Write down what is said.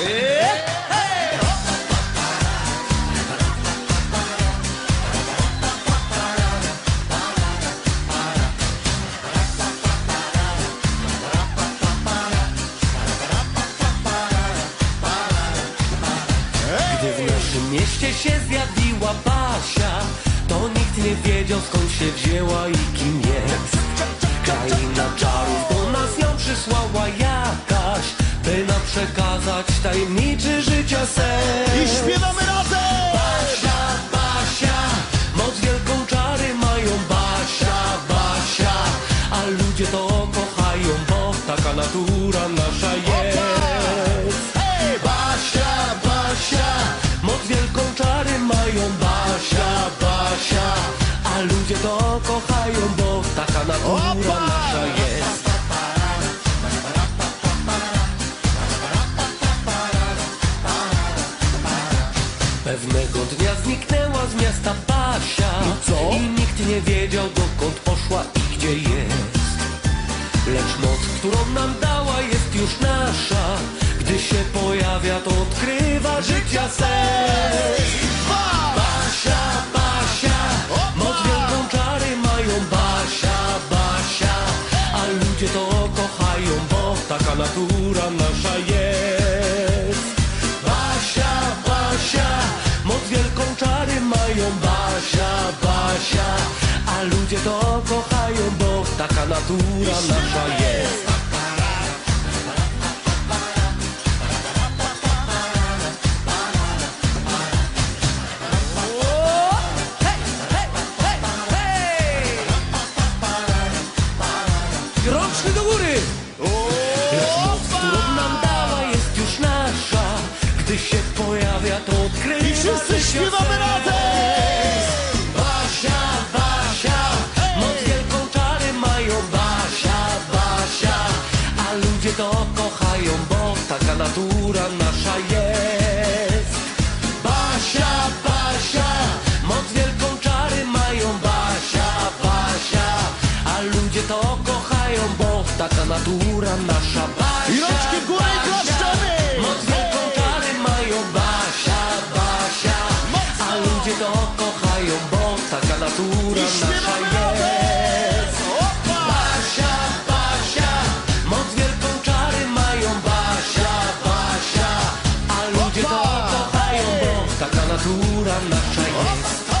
Gdy w naszym mieście się zjawiła Basia To nikt nie wiedział skąd się wzięła i kim jest przekazać tajemniczy życia sen. I śpiewamy razem! Basia, Basia, moc wielką czary mają. Basia, Basia A ludzie to kochają, bo taka natura nasza jest. Basia, Basia, moc wielką czary mają. Basia, Basia A ludzie to kochają, bo taka natura Opa! nasza jest Pewnego dnia zniknęła z miasta Basia co? I nikt nie wiedział dokąd poszła i gdzie jest. Lecz moc, którą nam dała jest już nasza. Gdy się pojawia to odkrywa życia sens Basia, Basia, moc wielką czary mają Basia, Basia. A ludzie to kochają, bo taka natura nasza jest mają Basia, Basia A ludzie to kochają, bo taka natura nasza jest Rączny do góry! Lecz którą nam dała jest już nasza Gdy się pojawia to odkrywa I wszyscy śpiewamy razem! To kochają, bo taka natura nasza jest. Basia, Basia, moc wielką czary mają. Basia, Basia A ludzie to kochają, bo taka natura nasza. Basia, I rączki w górę i klaszczemy! Moc wielką czary mają. Basia, Basia A ludzie to kochają, bo taka natura nasza jest Basia A ludzie